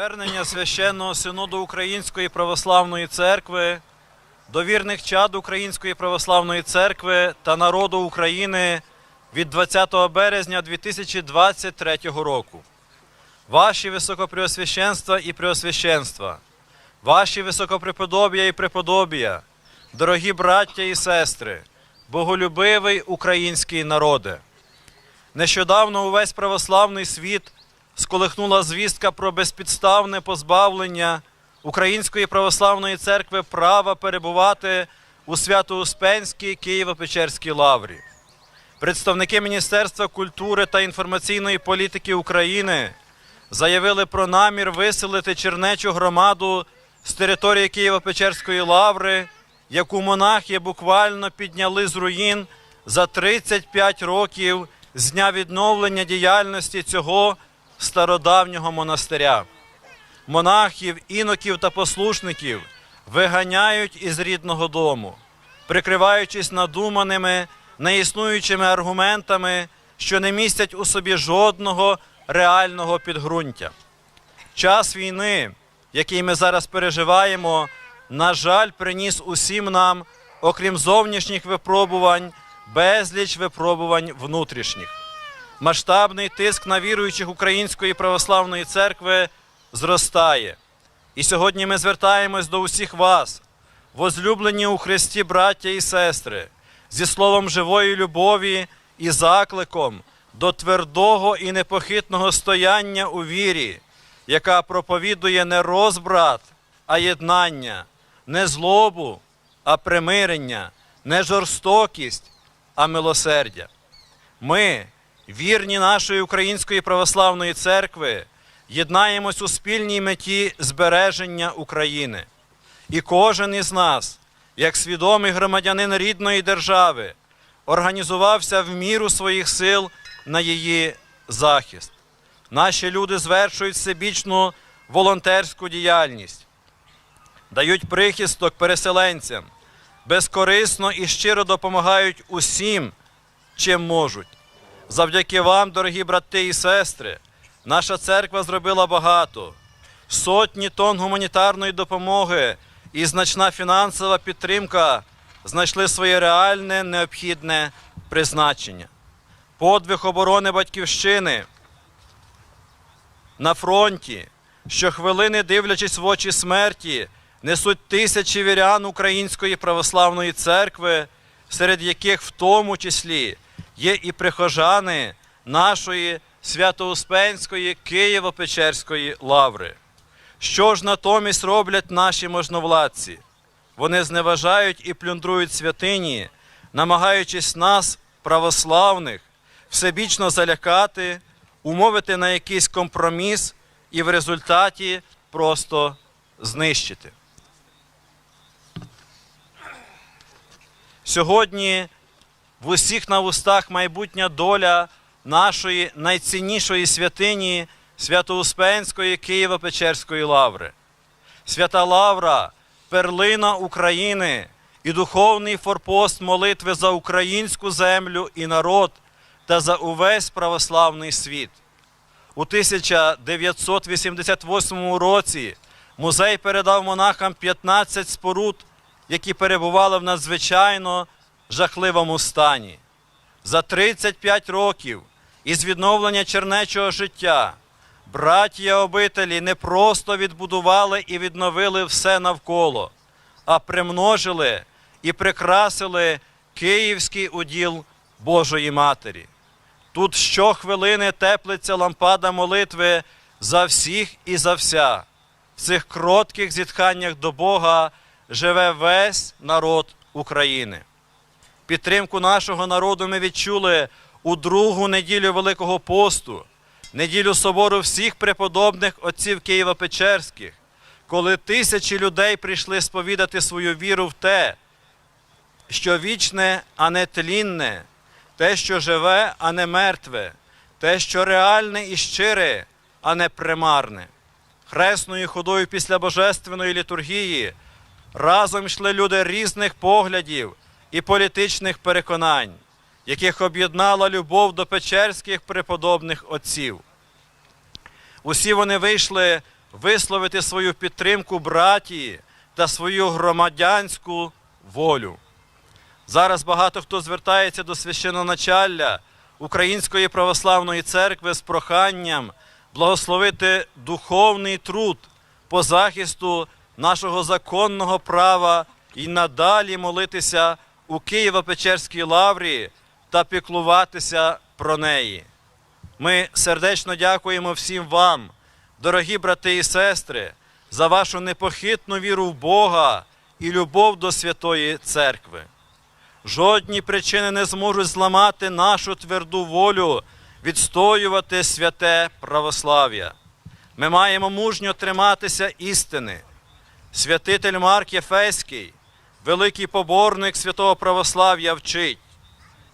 Звернення священного синоду Української православної церкви, до вірних чад Української православної церкви та народу України від 20 березня 2023 року. Ваші високопреосвященства і преосвященства, ваші високопреподобія і преподобія, дорогі браття і сестри, боголюбивий український народе. Нещодавно увесь православний світ сколихнула звістка про безпідставне позбавлення Української православної церкви права перебувати у Свято-Успенській Києво-Печерській лаврі. Представники Міністерства культури та інформаційної політики України заявили про намір виселити чернечу громаду з території Києво-Печерської лаври, яку монахи буквально підняли з руїн за 35 років з дня відновлення діяльності цього стародавнього монастиря. Монахів, іноків та послушників виганяють із рідного дому, прикриваючись надуманими, неіснуючими аргументами, що не містять у собі жодного реального підґрунтя. Час війни, який ми зараз переживаємо, на жаль, приніс усім нам, окрім зовнішніх випробувань, безліч випробувань внутрішніх. Масштабний тиск на віруючих Української православної церкви зростає. І сьогодні ми звертаємось до усіх вас, возлюблені у Христі браття і сестри, зі словом живої любові і закликом до твердого і непохитного стояння у вірі, яка проповідує не розбрат, а єднання, не злобу, а примирення, не жорстокість, а милосердя. Ми, вірні нашої Української православної церкви, єднаємось у спільній меті збереження України. І кожен із нас, як свідомий громадянин рідної держави, організувався в міру своїх сил на її захист. Наші люди звершують всебічну волонтерську діяльність, дають прихисток переселенцям, безкорисно і щиро допомагають усім, чим можуть. Завдяки вам, дорогі брати і сестри, наша церква зробила багато. Сотні тонн гуманітарної допомоги і значна фінансова підтримка знайшли своє реальне необхідне призначення. Подвиг оборони Батьківщини на фронті, щохвилини дивлячись в очі смерті, несуть тисячі вірян Української православної церкви, серед яких в тому числі є і прихожани нашої Свято-Успенської Києво-Печерської лаври. Що ж натомість роблять наші можновладці? Вони зневажають і плюндрують святині, намагаючись нас, православних, всебічно залякати, умовити на якийсь компроміс і в результаті просто знищити. Сьогодні в усіх на вустах майбутня доля нашої найціннішої святині Свято-Успенської Києво-Печерської лаври. Свята Лавра перлина України і духовний форпост молитви за українську землю і народ та за увесь православний світ. У 1988 році музей передав монахам 15 споруд, які перебували в надзвичайно жахливому стані. За 35 років із відновлення чернечого життя браття обителі не просто відбудували і відновили все навколо, а примножили і прикрасили київський уділ Божої Матері. Тут щохвилини теплиться лампада молитви за всіх і за вся. В цих кротких зітханнях до Бога живе весь народ України. Підтримку нашого народу ми відчули у другу неділю Великого посту, неділю собору всіх преподобних отців Києво-Печерських, коли тисячі людей прийшли сповідати свою віру в те, що вічне, а не тлінне, те, що живе, а не мертве, те, що реальне і щире, а не примарне. Хресною ходою після божественної літургії разом йшли люди різних поглядів і політичних переконань, яких об'єднала любов до печерських преподобних отців. Усі вони вийшли висловити свою підтримку братії та свою громадянську волю. Зараз багато хто звертається до священоначалля Української православної церкви з проханням благословити духовний труд по захисту нашого законного права і надалі молитися у Києво-Печерській лаврі та піклуватися про неї. Ми сердечно дякуємо всім вам, дорогі брати і сестри, за вашу непохитну віру в Бога і любов до Святої Церкви. Жодні причини не зможуть зламати нашу тверду волю відстоювати святе православ'я. Ми маємо мужньо триматися істини. Святитель Марк Єфеський, великий поборник святого православ'я, вчить.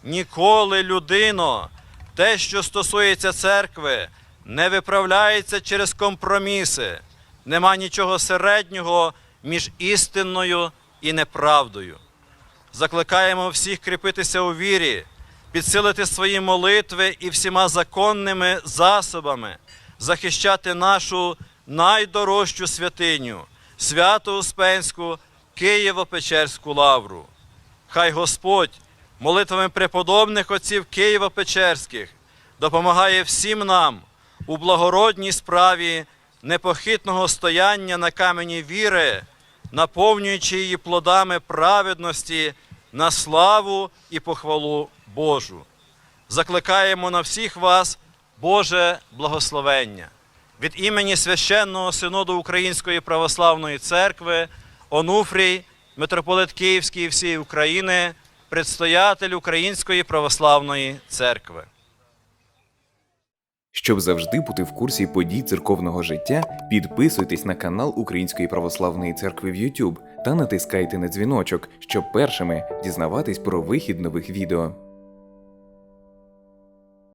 Ніколи людино, те, що стосується церкви, не виправляється через компроміси. Нема нічого середнього між істинною і неправдою. Закликаємо всіх кріпитися у вірі, підсилити свої молитви і всіма законними засобами захищати нашу найдорожчу святиню, свято Успенську Києво-Печерську лавру. Хай Господь молитвами преподобних отців Києво-Печерських допомагає всім нам у благородній справі непохитного стояння на камені віри, наповнюючи її плодами праведності на славу і похвалу Божу. Закликаємо на всіх вас Боже благословення. Від імені священного синоду Української православної церкви Онуфрій, митрополит Київський і всієї України, предстоятель Української православної церкви. Щоб завжди бути в курсі подій церковного життя, підписуйтесь на канал Української православної церкви в YouTube та натискайте на дзвіночок, щоб першими дізнаватись про вихід нових відео.